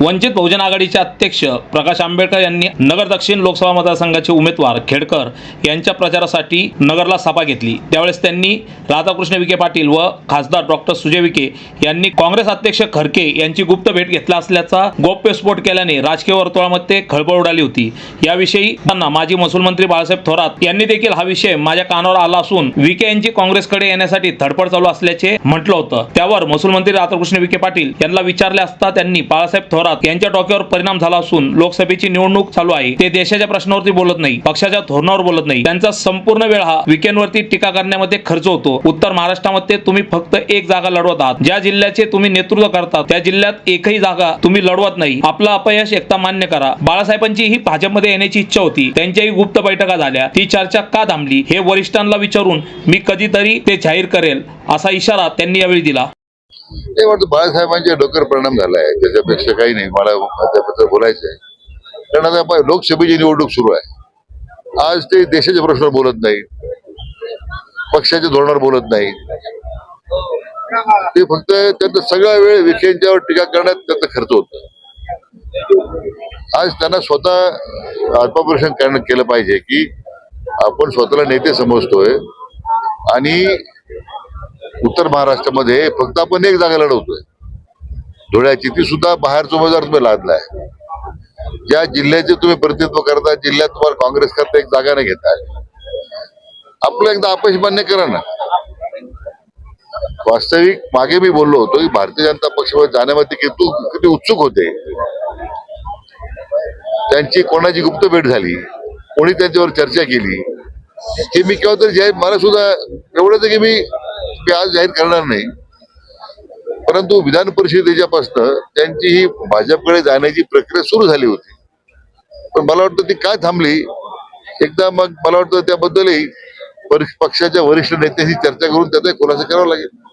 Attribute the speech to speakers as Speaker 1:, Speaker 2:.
Speaker 1: Vanchit Bahujan आघाडीचे अध्यक्ष प्रकाश आंबेडकर यांनी नगर दक्षिण लोकसभा मतदारसंघाचे उमेदवार खेडकर यांच्या प्रचारासाठी नगरला सभा घेतली. त्यावेळेस त्यांनी राधाकृष्ण विखे पाटील व खासदार डॉक्टर सुजय विखे यांनी काँग्रेस अध्यक्ष खरके यांची गुप्त भेट घेतला असल्याचा गोप्यस्फोट केल्याने राजकीय वर्तुळामध्ये खळबळ उडाली होती. याविषयी त्यांना माजी महसूल मंत्री बाळासाहेब थोरात यांनी देखील हा विषय माझ्या कानावर आला असून विखे यांची काँग्रेसकडे येण्यासाठी धडपड चालू असल्याचे म्हटलं होतं. त्यावर महसूल मंत्री राधाकृष्ण विखे पाटील यांना विचारले असता त्यांनी बाळासाहेब थोरात यांच्या डोक्यावर परिणाम झाला असून लोकसभेची निवडणूक चालू आहे. ते देशाच्या प्रश्नावरती बोलत नाही पक्षाच्या धोरणावर बोलत नाही. त्यांचा संपूर्ण वेळ हा विकेंडवरती टीका करण्यामध्ये खर्च होतो. उत्तर महाराष्ट्रामध्ये तुम्ही फक्त एक जागा लढवत आहात. ज्या जिल्ह्याचे तुम्ही नेतृत्व करता त्या जिल्ह्यात एकही जागा तुम्ही लढवत नाही. आपला अपयश एकता मान्य करा. बाळासाहेबांची ही भाजपमध्ये येण्याची इच्छा होती. त्यांच्याही गुप्त बैठका झाल्या. ती चर्चा का थांबली हे वरिष्ठांना विचारून मी कधीतरी ते जाहीर करेल असा इशारा त्यांनी यावेळी दिला.
Speaker 2: ते वाटतं बाळासाहेबांच्या डोक्यावर परिणाम झालाय त्याच्यापेक्षा काही नाही. मला त्याबद्दल बोलायचं आहे. कारण आता लोकसभेची निवडणूक सुरू आहे. आज ते देशाच्या प्रश्नावर बोलत नाही. पक्षाच्या धोरणावर बोलत नाही. ते फक्त त्यांचा सगळा वेळ विखेंच्यावर टीका करण्यात त्यांचा खर्च होत आज त्यांना स्वतः आत्मपरीक्षण केलं पाहिजे की आपण स्वतःला नेते समजतोय आणि उत्तर महाराष्ट्रामध्ये फक्त आपण एक जागा लढवतोय. धुळ्याची ती सुद्धा बाहेरचा उमेदवार तुम्ही लादलाय. ज्या जिल्ह्याचे तुम्ही प्रतिनिधित्व करता जिल्ह्यात तुम्हाला काँग्रेस करता एक जागा नाही घेताय आपलं एकदा अपयश मान्य करा ना. वास्तविक मागे मी बोललो होतो की भारतीय जनता पक्षामध्ये जाण्यामध्ये किती किती उत्सुक होते. त्यांची कोणाची गुप्त भेट झाली? कोणी त्यांच्यावर चर्चा केली? हे मी केव्हा तरी मला सुद्धा एवढंच की मी मी आज जाहीर करणार नाही. परंतु विधान परिषदेच्यापासून त्यांची ही भाजपकडे जाण्याची प्रक्रिया सुरू झाली होती. पण मला वाटतं ती काय थांबली? एकदा मग मला वाटतं त्याबद्दलही पक्षाच्या वरिष्ठ नेत्यांशी चर्चा करून त्याचा खुलासा करावा लागेल.